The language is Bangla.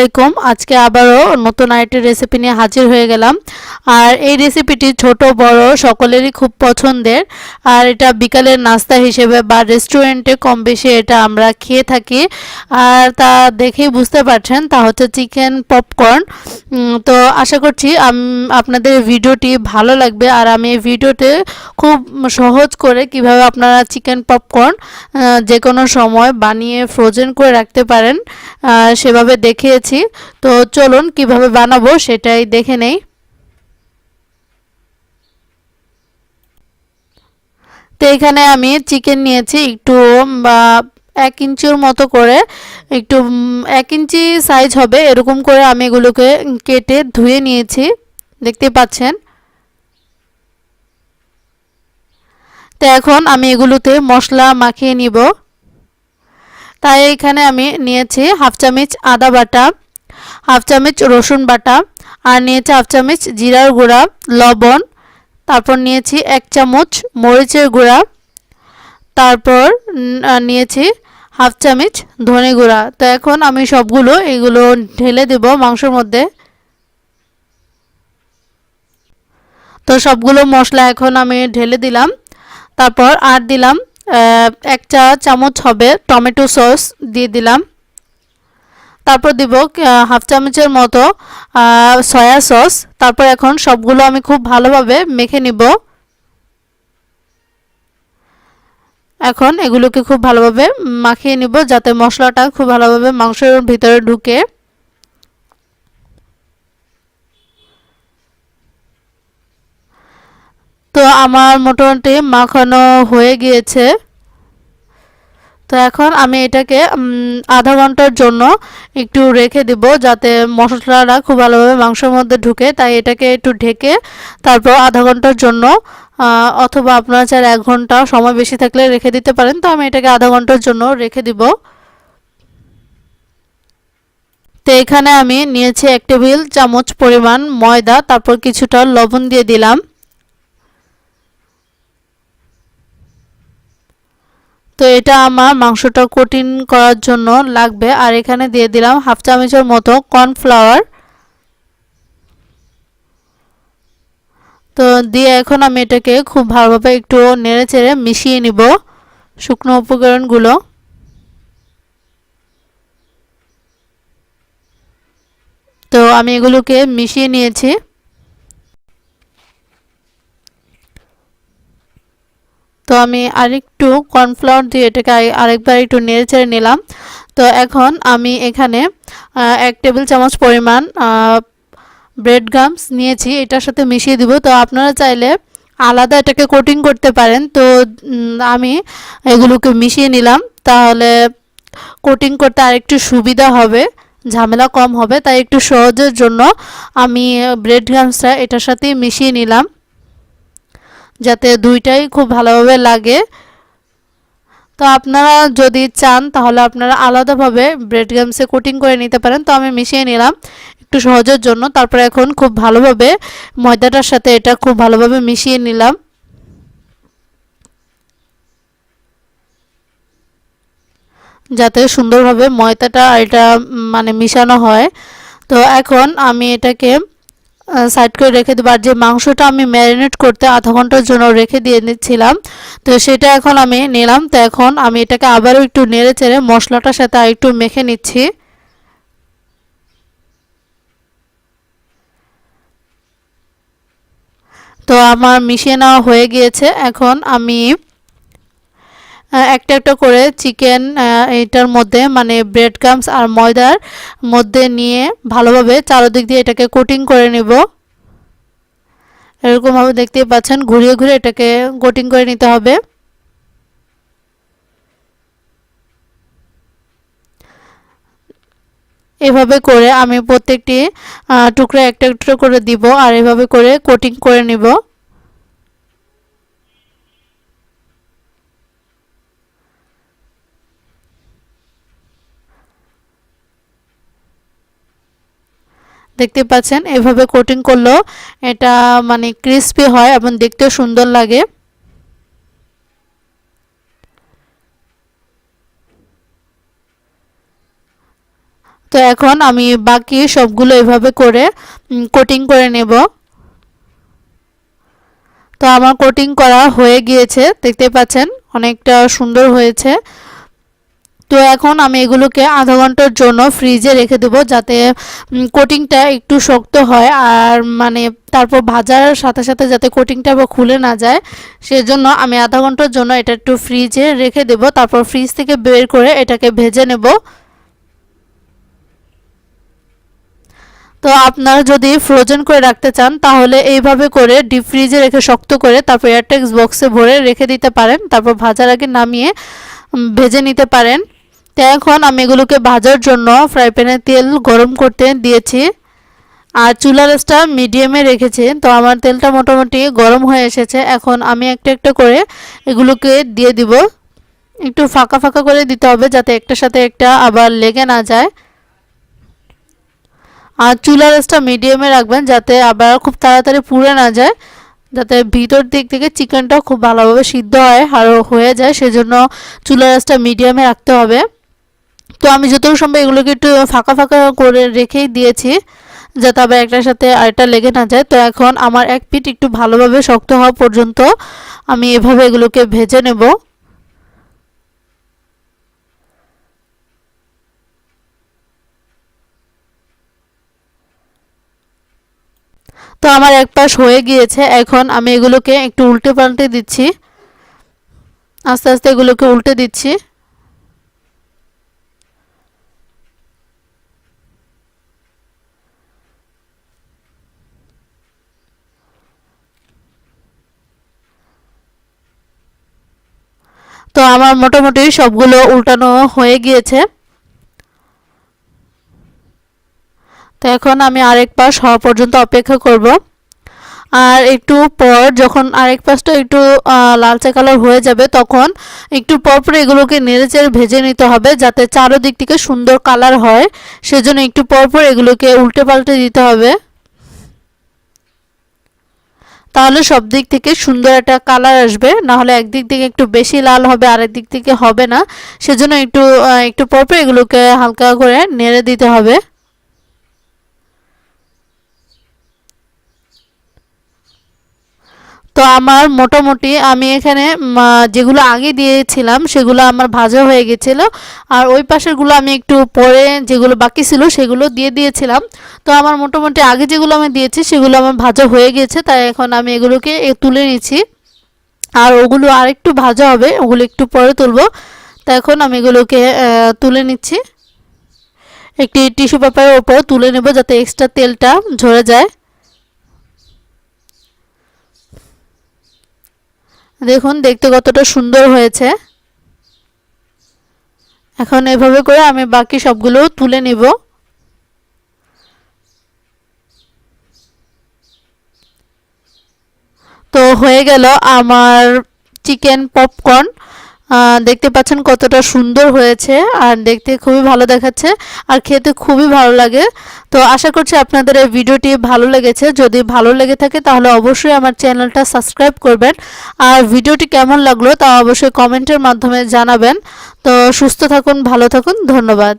আলাইকুম। আজকে আবারও নতুন আরেকটি রেসিপি নিয়ে হাজির হয়ে গেলাম। আর এই রেসিপিটি ছোট, বড়, সকলেরই খুব পছন্দের। আর এটা বিকালের নাস্তা হিসেবে বা রেস্টুরেন্টে কম বেশি এটা আমরা খেয়ে থাকি। আর তা দেখেই বুঝতে পারছেন, তা হচ্ছে চিকেন পপকর্ন তো আশা করছি আপনাদের ভিডিওটি ভালো লাগবে। আর আমি এই ভিডিওতে খুব সহজ করে কীভাবে আপনারা চিকেন পপকর্ন যে কোনো সময় বানিয়ে ফ্রোজেন করে রাখতে পারেন সেভাবে দেখিয়েছি। তো চলুন কীভাবে বানাবো সেটাই দেখে নেই। তো এখানে আমি চিকেন নিয়েছি একটু, বা এক ইঞ্চির মতো করে, একটু এক ইঞ্চি সাইজ হবে, এরকম করে আমি এগুলোকে কেটে ধুয়ে নিয়েছি। দেখতে পাচ্ছেন? তো এখন আমি এগুলোতে মশলা মাখিয়ে নিব। তাই এখানে আমি নিয়েছি হাফ চামচ আদা বাটা, হাফ চামচ রসুন বাটা, আর নিয়েছি হাফ চামচ জিরার গুঁড়া, লবণ। তারপর নিয়েছি এক চামচ মরিচের গুঁড়া। তারপর নিয়েছি হাফ চামচ ধনে গুঁড়া। তো এখন আমি সবগুলো এগুলো ঢেলে দেব মাংসের মধ্যে। তো সবগুলো মশলা এখন আমি ঢেলে দিলাম। তারপর আর দিলাম এক চা চামচ হবে টমেটো সস দিয়ে দিলাম। তারপর দিব হাফ চামচের মতো সয়া সস। তারপর এখন সবগুলো আমি খুব ভালোভাবে মেখে নিব। এখন এগুলোকে খুব ভালোভাবে মাখিয়ে নিব, যাতে মশলাটা খুব ভালোভাবে মাংসের ভিতরে ঢুকে। তো আমার মোটামুটি মাখানো হয়ে গিয়েছে। তো এখন আমি এটাকে আধা ঘণ্টার জন্য একটু রেখে দিব যাতে মশলাটা খুব ভালোভাবে মাংসের মধ্যে ঢুকে। তাই এটাকে একটু ঢেকে তারপর আধা ঘণ্টার জন্য অথবা আপনারা চার এক ঘণ্টা সময় বেশি থাকলে রেখে দিতে পারেন। তো আমি এটাকে আধা ঘণ্টার জন্য রেখে দিব। তো এখানে আমি নিয়েছি এক টেবিল চামচ পরিমাণ ময়দা, তারপর কিছুটা লবণ দিয়ে দিলাম। তো এটা আমার মাংসটা কঠিন করার জন্য লাগবে। আর এখানে দিয়ে দিলাম হাফ চামচের মতো কর্নফ্লাওয়ার। তো দিয়ে এখন আমি এটাকে খুব ভালোভাবে একটু নেড়ে চেড়ে মিশিয়ে নিব শুকনো উপকরণগুলো। তো আমি এগুলোকে মিশিয়ে নিয়েছি। তো আমি আরেকটু কর্নফ্লাওয়ার দিয়ে এটাকে আরেকবার একটু নেড়ে নিলাম। তো এখন আমি এখানে এক টেবিল চামচ পরিমাণ ব্রেড গামস নিয়েছি। এটার সাথে মিশিয়ে দিব। তো আপনারা চাইলে আলাদা এটাকে কোটিং করতে পারেন। তো আমি এগুলোকে মিশিয়ে নিলাম। তাহলে কোটিং করতে আরেকটু সুবিধা হবে। ঝামেলা কম হবে। তাই একটু সহজের জন্য আমি ব্রেড গামসটা এটার সাথে মিশিয়ে নিলাম। যাতে দুইটাই খুব ভালোভাবে লাগে। তো আপনারা যদি চান, তাহলে আপনারা আলাদাভাবে ব্রেড গামসে কোটিং করে নিতে পারেন। তো আমি মিশিয়ে নিলাম একটু সহজের জন্য। তারপরে এখন খুব ভালোভাবে ময়দাটার সাথে এটা খুব ভালোভাবে মিশিয়ে নিলাম। যাতে সুন্দরভাবে ময়দাটা এটা মানে মিশানো হয়। তো এখন আমি এটাকে সাইড করে রেখে দেবো। আর যে মাংসটা আমি ম্যারিনেট করতে আধা ঘণ্টার জন্য রেখে দিয়ে নিচ্ছিলাম, তো সেটা এখন আমি নিলাম। তো এখন আমি এটাকে আবারও একটু নেড়ে চেড়ে মশলাটার সাথে একটু মেখে নিচ্ছি। তো আমার মিশিয়ে নেওয়া হয়ে গিয়েছে। এখন আমি একটা একটা করে চিকেন এটার মধ্যে মানে ব্রেড ক্রামস আর ময়দার মধ্যে নিয়ে ভালোভাবে চারোদিক দিয়ে এটাকে কোটিং করে নেব। এরকমভাবে দেখতেই পাচ্ছেন, ঘুরিয়ে ঘুরে এটাকে কোটিং করে নিতে হবে। এভাবে করে আমি প্রত্যেকটি টুকরো একটা একটা করে দিব আর এভাবে করে কোটিং করে নিব। দেখতে পাচ্ছেন, এভাবে কোটিং করলেও এটা মানে ক্রিস্পি হয় এবং দেখতেও সুন্দর লাগে। তো এখন আমি বাকি সবগুলো এভাবে করে কোটিং করে নেব। তো আমার কোটিং করা হয়ে গিয়েছে, দেখতে পাচ্ছেন, অনেকটা সুন্দর হয়েছে। তো এখন আমি এগুলোকে আধা ঘণ্টার জন্য ফ্রিজে রেখে দেবো যাতে কোটিংটা একটু শক্ত হয়। আর মানে তারপর ভাজার সাথে সাথে যাতে কোটিংটা আবার খুলে না যায়, সেজন্য আমি আধা ঘণ্টার জন্য এটা একটু ফ্রিজে রেখে দেবো। তারপর ফ্রিজ থেকে বের করে এটাকে ভেজে নেব। তো আপনারা যদি ফ্রোজেন করে রাখতে চান, তাহলে এইভাবে করে ডিপ ফ্রিজে রেখে শক্ত করে তারপর এয়ারটেক্স বক্সে ভরে রেখে দিতে পারেন। তারপর ভাজার আগে নামিয়ে ভেজে নিতে পারেন। তো এখন আমি এগুলোকে ভাজার জন্য ফ্রাই প্যানে তেল গরম করতে দিয়েছি। আর চুলা রাসটা মিডিয়ামে রেখেছি। তো আমার তেলটা মোটামুটি গরম হয়ে এসেছে। এখন আমি একটা একটা করে এগুলোকে দিয়ে দিব। একটু ফাঁকা ফাঁকা করে দিতে হবে যাতে একটার সাথে একটা আবার লেগে না যায়। আর চুলা রাসটা মিডিয়ামে রাখবেন যাতে আবার খুব তাড়াতাড়ি পুড়ে না যায়। যাতে ভিতর দিক থেকে চিকেনটা খুব ভালোভাবে সিদ্ধ হয় আর হয়ে যায়, সেজন্য চুলা রাসটা মিডিয়ামে রাখতে হবে। তো আমি যতটুকু সম্ভব এগুলোকে একটু ফাঁকা ফাঁকা করে রেখেই দিয়েছি, যাতে আবার একটার সাথে আরেকটা লেগে না যায়। তো এখন আমার এক পিঠ একটু ভালোভাবে শক্ত হওয়া পর্যন্ত আমি এভাবে এগুলোকে ভেজে নেব। তো আমার এক পাশ হয়ে গিয়েছে, এখন আমি এগুলোকে একটু উল্টে পাল্টে দিচ্ছি। আস্তে আস্তে এগুলোকে উল্টে দিচ্ছি। তো আমার মোটামুটি সবগুলো উল্টানো হয়ে গিয়েছে। তো এখন আমি আরেক পাশ হওয়া পর্যন্ত অপেক্ষা করব। আর একটু পর যখন আরেক পাশটা একটু লালচে কালার হয়ে যাবে, তখন একটু পরপর এগুলোকে নেড়েচেড়ে ভেজে নিতে হবে যাতে চারোদিক থেকে সুন্দর কালার হয়। সেজন্য একটু পরপর এগুলোকে উল্টে পাল্টে দিতে হবে। তাহলে সব দিক থেকে সুন্দর একটা কালার আসবে। নাহলে একদিক থেকে একটু বেশি লাল হবে, আরেক দিক থেকে হবে না। সেজন্য একটু একটু পরপর এগুলোকে হালকা করে নেড়ে দিতে হবে। তো আমার মোটামুটি আমি এখানে যেগুলো আগে দিয়েছিলাম সেগুলো আমার ভাজা হয়ে গেছিল। আর ওই পাশেরগুলো আমি একটু পরে যেগুলো বাকি ছিল সেগুলো দিয়ে দিয়েছিলাম। তো আমার মোটামুটি আগে যেগুলো আমি দিয়েছি সেগুলো আমার ভাজা হয়ে গেছে, তাই এখন আমি এগুলোকে তুলে নিচ্ছি। আর ওগুলো আরেকটু ভাজা হবে, ওগুলো একটু পরে তুলবো। তা এখন আমি এগুলোকে তুলে নিচ্ছি। একটি টিস্যু পেপারের ওপর তুলে নেব যাতে এক্সট্রা তেলটা ঝরে যায়। দেখুন, দেখতে কতটা সুন্দর হয়েছে। এখন এভাবে করে আমি বাকি সবগুলো তুলে নেব। তো হয়ে গেল আমার চিকেন পপকর্ন দেখতে পাচ্ছেন কতটা সুন্দর হয়েছে আর দেখতে খুবই ভালো দেখাচ্ছে আর খেতে খুবই ভালো লাগে। তো আশা করছি আপনাদের এই ভিডিওটি ভালো লেগেছে। যদি ভালো লেগে থাকে তাহলে অবশ্যই আমার চ্যানেলটা সাবস্ক্রাইব করবেন। আর ভিডিওটি কেমন লাগল তা অবশ্যই কমেন্টের মাধ্যমে জানাবেন। তো সুস্থ থাকুন, ভালো থাকুন, ধন্যবাদ।